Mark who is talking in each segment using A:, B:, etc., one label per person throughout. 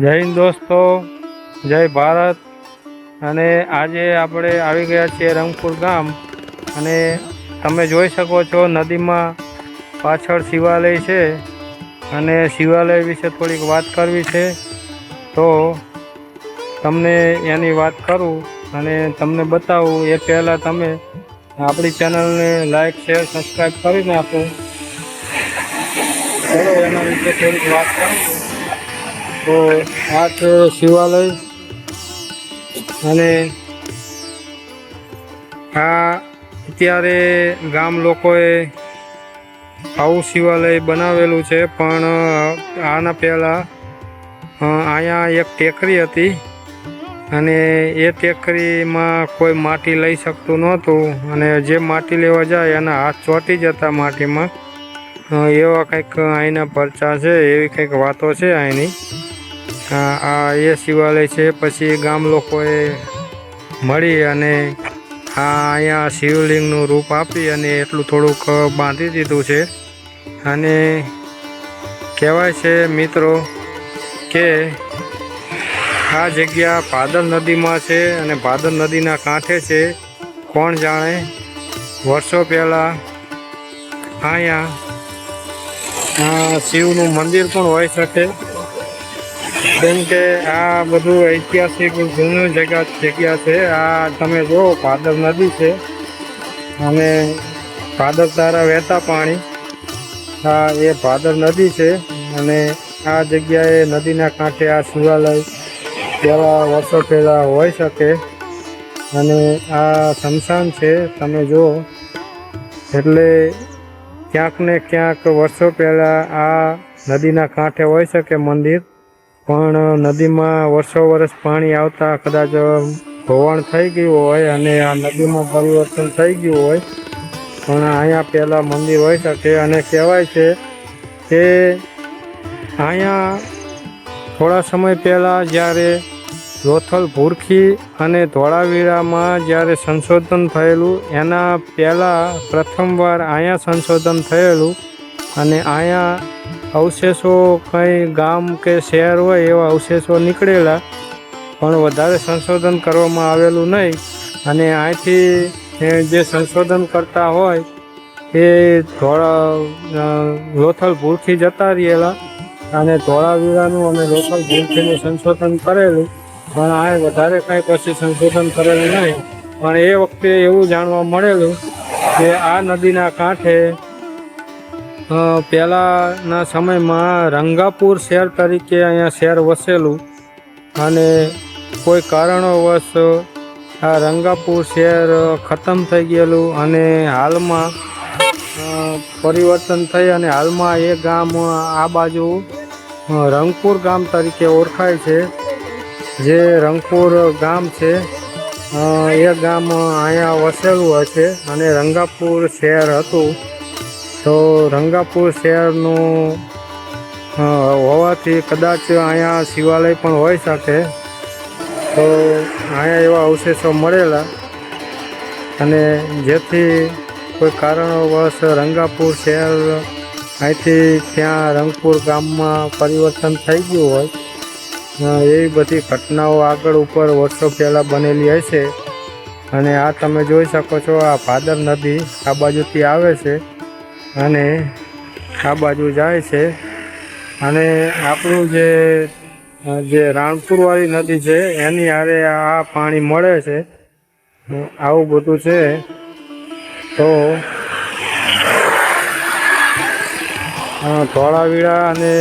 A: જય હિન્દ દોસ્તો, જય ભારત. અને આજે આપણે આવી ગયા છીએ રંગપુર ગામ. અને તમે જોઈ શકો છો નદીમાં પાછળ શિવાલય છે. અને શિવાલય વિશે થોડીક વાત કરવી છે. તો તમને એની વાત કરું અને તમને બતાવું. એ પહેલાં તમે આપણી ચેનલને લાઈક, શેર સબસ્ક્રાઈબ કરી નાખો. ચલો, એના વિશે થોડીક વાત કરું. તો આઠ શિવાલય અને આ અત્યારે ગામ લોકોએ આવું શિવાલય બનાવેલું છે, પણ આના પહેલાં અહીંયા એક ટેકરી હતી અને એ ટેકરીમાં કોઈ માટી લઈ શકતું નહોતું અને જે માટી લેવા જાય એના હાથ ચોંટી જતા માટીમાં. એવા કંઈક અહીંના પરચા છે, એવી કંઈક વાતો છે અહીંની આ એ શિવાલય છે, પછી ગામ લોકોએ મળી અને આ અહીંયા શિવલિંગનું રૂપ આપી અને એટલું થોડુંક બાંધી દીધું છે. અને કહેવાય છે, મિત્રો, કે આ જગ્યા ભાદર નદીમાં છે અને ભાદર નદીના કાંઠે છે. કોણ જાણે? વર્ષો પહેલાં અહીંયા શિવનું મંદિર પણ હોઈ શકે. કેમ કે આ બધું ઐતિહાસિક જૂની જગ્યા જગ્યા છે. આ તમે જુઓ, ભાદર નદી છે. અને ભાદર તારા વહેતા પાણી. આ એ ભાદર નદી છે અને આ જગ્યાએ નદીના કાંઠે આ શિવાલય પહેલાં વર્ષો પહેલાં હોઈ શકે. અને આ શમશાન છે, તમે જુઓ. એટલે ક્યાંક ને ક્યાંક વર્ષો પહેલાં આ નદીના કાંઠે હોઈ શકે મંદિર, પણ નદીમાં વર્ષો વર્ષ પાણી આવતા કદાચ ધોવાણ થઈ ગયું હોય અને આ નદીમાં પરિવર્તન થઈ ગયું હોય, પણ અહીંયા પહેલાં મંદિર હોઈ શકે. અને કહેવાય છે કે અહીંયા થોડા સમય પહેલાં જ્યારે લોથલ ભૂરખી અને ધોળાવીરામાં જ્યારે સંશોધન થયેલું, એના પહેલાં પ્રથમવાર અહીંયા સંશોધન થયેલું અને અહીંયા અવશેષો કંઈ ગામ કે શહેર હોય એવા અવશેષો નીકળેલા, પણ વધારે સંશોધન કરવામાં આવેલું નહીં. અને અહીંથી જે સંશોધન કરતા હોય, એ ધોળા લોથલ ભૂરખી જતા રહેલા અને ધોળાવીરાનું અને લોથલ ભૂરખીનું સંશોધન કરેલું. પણ આ વધારે કાંઈ પછી સંશોધન કરેલું નહીં. પણ એ વખતે એવું જાણવા મળેલું કે આ નદીના કાંઠે પહેલાંના સમયમાં રંગાપુર શહેર તરીકે અહીંયા શહેર વસેલું અને કોઈ કારણોવશ આ રંગાપુર શહેર ખતમ થઈ ગયેલું અને હાલમાં પરિવર્તન થઈ અને હાલમાં એ ગામ આ બાજુ રંગપુર ગામ તરીકે ઓળખાય છે. જે રંગપુર ગામ છે એ ગામ અહીંયા વસેલું હશે અને રંગાપુર શહેર હતું. તો રંગાપુર શહેરનું હોવાથી કદાચ અહીંયા શિવાલય પણ હોઈ શકે. તો અહીંયા એવા અવશેષો મળેલા. અને જેથી કોઈ કારણોવશ રંગાપુર શહેર અહીંથી ત્યાં રંગપુર ગામમાં પરિવર્તન થઈ ગયું હોય એવી બધી ઘટનાઓ આગળ ઉપર વર્ષો પહેલાં બનેલી હશે અને આ તમે જોઈ શકો છો, આ ભાદર નદી આ બાજુથી આવે છે અને આ બાજુ જાય છે. અને આપણું જે જે રાણપુરવાળી નદી છે, એની હારે આ પાણી મળે છે. આવું બધું છે. તો ધોળાવીરા અને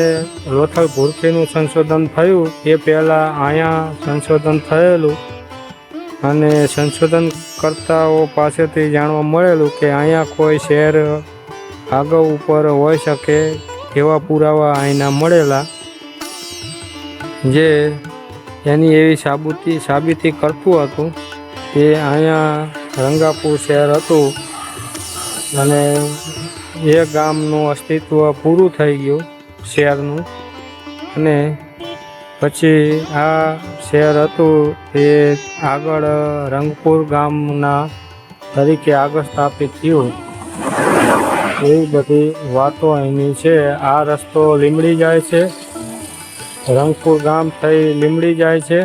A: લોથલ ભૂરખીનું સંશોધન થયું. એ પહેલાં અહીંયા સંશોધન થયેલું અને સંશોધનકર્તાઓ પાસેથી જાણવા મળેલું કે અહીંયા કોઈ શહેર આગળ ઉપર હોઈ શકે એવા પુરાવા અહીંના મળેલા, જે એની એવી સાબુતી, સાબિતી કરતું હતું કે અહીંયા રંગાપુર શહેર હતું અને એ ગામનું અસ્તિત્વ પૂરું થઈ ગયું શહેરનું. અને પછી આ શહેર હતું તે આગળ રંગપુર ગામના તરીકે આગળ સ્થાપિત થયું. એવી બધી વાતો અહીંની છે. આ રસ્તો લીમડી જાય છે. રંગપુર ગામ થઈ લીમડી જાય છે.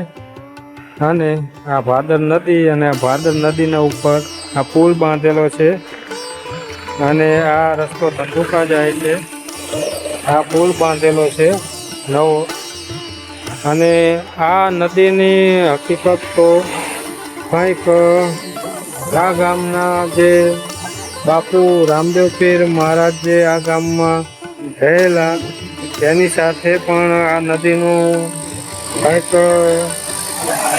A: અને આ ભાદર નદી અને ભાદર નદીના ઉપર આ પુલ બાંધેલો છે. અને આ રસ્તો ધંધુકા જાય છે. આ પુલ બાંધેલો છે નવો. અને આ નદીની હકીકત તો કંઈક આ ગામના જે બાપુ રામદેવ પીર મહારાજ જે આ ગામમાં રહેલા તેની સાથે પણ આ નદીનું કંઈક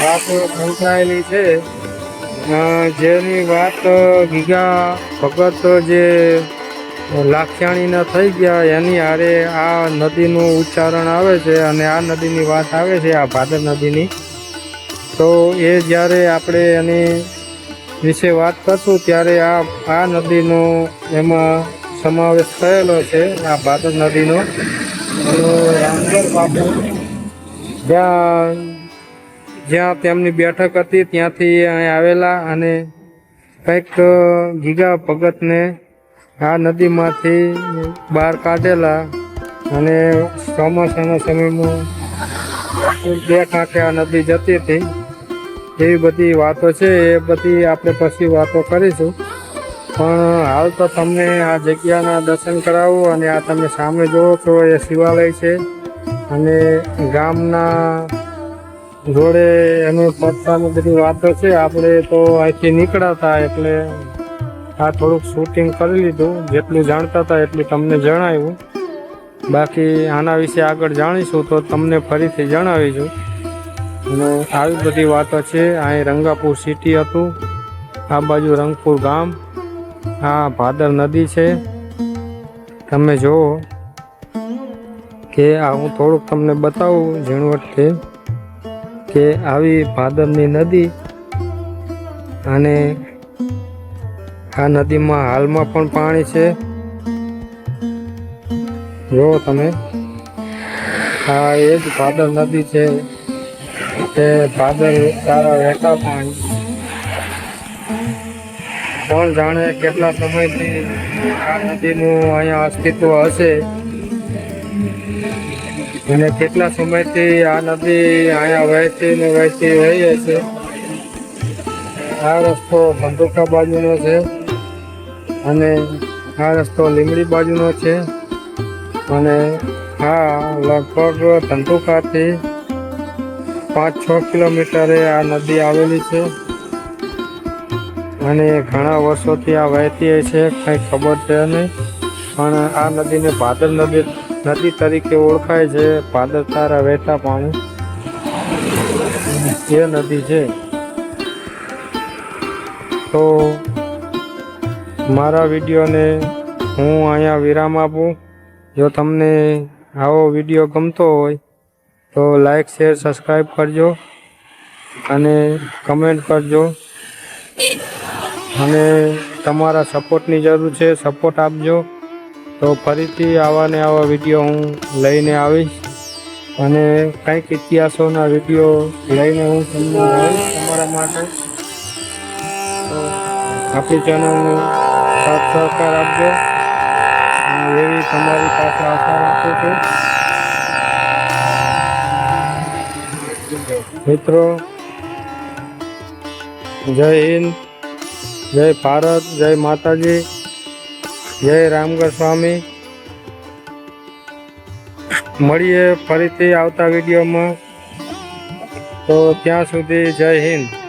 A: વાત સંકળાયેલી છે. જેની વાત ગીગા ભગત જે લાખિયાણીના થઈ ગયા, એની હારે આ નદીનું ઉચ્ચારણ આવે છે અને આ નદીની વાત આવે છે, આ ભાદર નદીની. તો એ જ્યારે આપણે એની વિશે વાત કરશું, ત્યારે આ આ નદીનો એમાં સમાવેશ થયેલો છે, આ ભાદર નદીનો. રામગર બાપુ, જ્યાં જ્યાં તેમની બેઠક હતી, ત્યાંથી અહીં આવેલા અને કંઈક ગીગા ભગતને આ નદીમાંથી બહાર કાઢેલા અને ચોમાસાના સમયમાં બે કાંઠે આ નદી જતી હતી. એવી બધી વાતો છે, એ બધી આપણે પછી વાતો કરીશું. પણ હાલ તો તમને આ જગ્યાના દર્શન કરાવું અને આ તમે સામે જોવો છો, એ શિવાલય છે અને ગામના જોડે એનું પત્તાનું બધી વાતો છે, આપણે તો અહીંથી નીકળ્યા હતા એટલે આ થોડુંક શૂટિંગ કરી લીધું. જેટલું જાણતા હતા એટલું તમને જણાવ્યું બાકી આના વિશે આગળ જાણીશું તો તમને ફરીથી જણાવીશું. અને આવી બધી વાતો છે, અહીં રંગાપુર સિટી હતું. આ બાજુ રંગપુર ગામ. આ ભાદર નદી છે. તમે જુઓ કે આ હું થોડુંક તમને બતાવું ઝીણવટથી. કે આવી ભાદરની નદી અને આ નદીમાં હાલમાં પણ પાણી છે. જુઓ તમે, આ એ જ ભાદર નદી છે. તે ભાદર સારા વહેતા પાણી, કોણ જાણે કેટલા સમયથી આ નદીનું અહીંયા અસ્તિત્વ હશે. અને કેટલા સમયથી આ નદી અહીંયા વહેતી ને વહેતી રહી છે? આ રસ્તો બંદુકા બાજુનો છે અને આ રસ્તો લીમડી બાજુનો છે અને આ લગભગ ધંધુકાથી પાંચ છ કિલોમીટરે આ નદી આવેલી છે અને ઘણા વર્ષોથી આ વહેતી છે, કંઈ ખબર છે નહીં. પણ આ નદીને ભાદર નદી નદી તરીકે ઓળખાય છે. પાદર તારા વહેતા પાણી. એ નદી છે. તો મારા વિડીયોને હું અહીંયા વિરામ આપું. જો તમને આવો વીડિયો ગમતો હોય, તો લાઈક, શેર સબસ્ક્રાઈબ કરજો અને કમેન્ટ કરજો. અને તમારા સપોર્ટની જરૂર છે, સપોર્ટ આપજો. તો ફરીથી આવા ને આવા વીડિયો હું લઈને આવીશ અને કંઈક ઇતિહાસોના વીડિયો લઈને હું તમને આવીશ તમારા માટે. તો આપણી ચેનલને સાથ સહકાર આપજો એવી તમારી પાસે આશા રાખું છું. મિત્રો, જય હિન્દ, જય ભારત, જય માતાજી. જય રામગઢ સ્વામી. મળીએ ફરીથી આવતા વિડીયોમાં. તો ત્યાં સુધી જય હિન્દ.